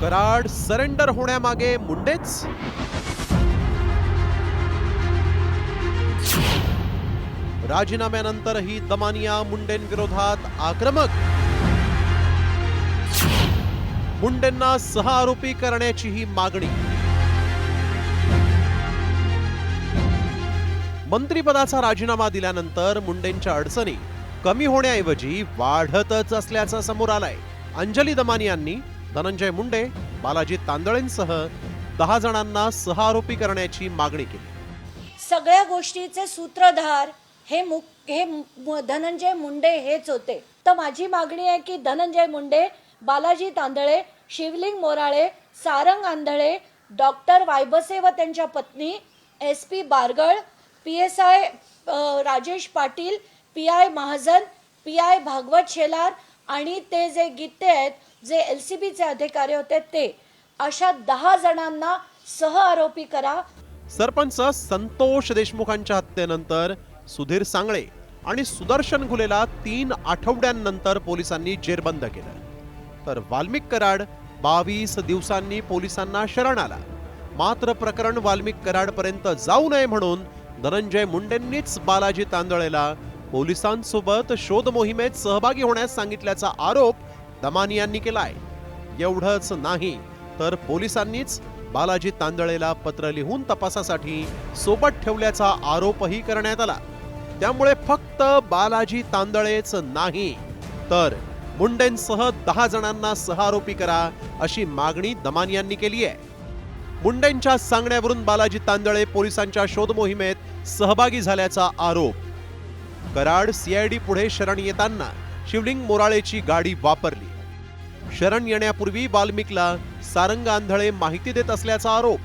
Karad surrender होण्यामागे मुंडेच. राजीनाम्यानंतरही दमानिया मुंडेंविरोधात आक्रमक. मुंडेंना सहा आरोपी करण्याचीही मागणी. मंत्रिपदाचा राजीनामा दिल्यानंतर मुंडेंच्या अडचणी कमी होण्याऐवजी वाढतच असल्याचं समोर आलंय. अंजली दमानी यांनी धनंजय मुंडे बालाजी तांदळेंसह दहा जणांना सहा आरोपी करण्याची मागणी केली. सगळ्या गोष्टीचे सूत्रधार हे मुक हे धनंजय मुंडे हेच होते. तर माझी मागणी आहे की धनंजय मुंडे बालाजी तांदळे शिवलिंग मोराळे सारंग आंधळे डॉक्टर वायबसे व त्यांच्या पत्नी S P Bargal P S I Rajesh Patil P I Mahajan P I Bhagwat Shelar आणि ते जे गीते आहेत जे एल सी बीचे अधिकारी होते ते. अशा दहा जणांना सह आरोपी करा. सरपंच संतोष देशमुखांच्या हत्येनंतर सुधीर सांगळे आणि सुदर्शन घुलेला तीन आठवड्यांनंतर पोलिसांनी जेरबंद केलं. तर वाल्मिक कराड बावीस दिवसांनी पोलिसांना शरण आला. मात्र प्रकरण वाल्मिक कराडपर्यंत जाऊ नये म्हणून धनंजय मुंडेंनीच बालाजी तांदळेला पोलिसांसोबत शोध मोहिमेत सहभागी होण्यास सांगितल्याचा आरोप दमानी यांनी केलाय. एवढंच नाही तर पोलिसांनीच बालाजी तांदळेला पत्र लिहून तपासासाठी सोबत ठेवल्याचा आरोपही करण्यात आला. त्यामुळे फक्त बालाजी तांदळेच नाही तर मुंडेंसह दहा जणांना सह आरोपी करा अशी मागणी दमान यांनी केली आहे. मुंडेंच्या सांगण्यावरून बालाजी तांदळे पोलिसांच्या शोध मोहिमेत सहभागी झाल्याचा आरोप कराड सीआयडी पुढे शरण येताना शिवलिंग मोराळेची गाडी वापरली. शरण येण्यापूर्वी बाल्मिकला सारंग आंधळे माहिती देत असल्याचा आरोप.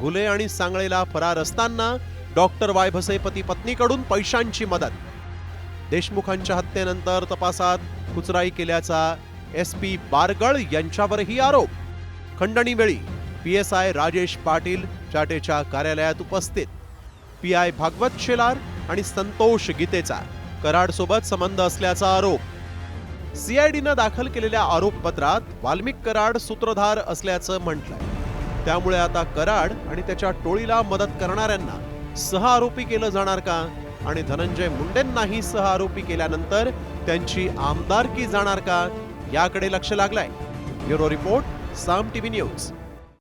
घुले आणि सांगळेला फरार असताना डॉक्टर वायभसे पती पत्नीकडून पैशांची मदत. देशमुखांच्या हत्येनंतर तपासात कुचराई केल्याचा एस पी बारगळ यांच्यावरही आरोप. खंडणीवेळी P S I Rajesh Patil चाटेच्या कार्यालयात उपस्थित. पी आय भागवत शेलार आणि संतोष गीतेचा. कराडसोबत संबंध असल्याचा आरोप. सीआयडीनं दाखल केलेल्या आरोपपत्रात वाल्मिक कराड सूत्रधार असल्याचं म्हटलंय. त्यामुळे आता कराड आणि त्याच्या टोळीला मदत करणाऱ्यांना सह आरोपी केलं जाणार का? आणि धनंजय मुंडेंनाही सह आरोपी केल्यानंतर त्यांची आमदारकी जाणार का? याकडे लक्ष लागलाय. Bureau report Saam TV news.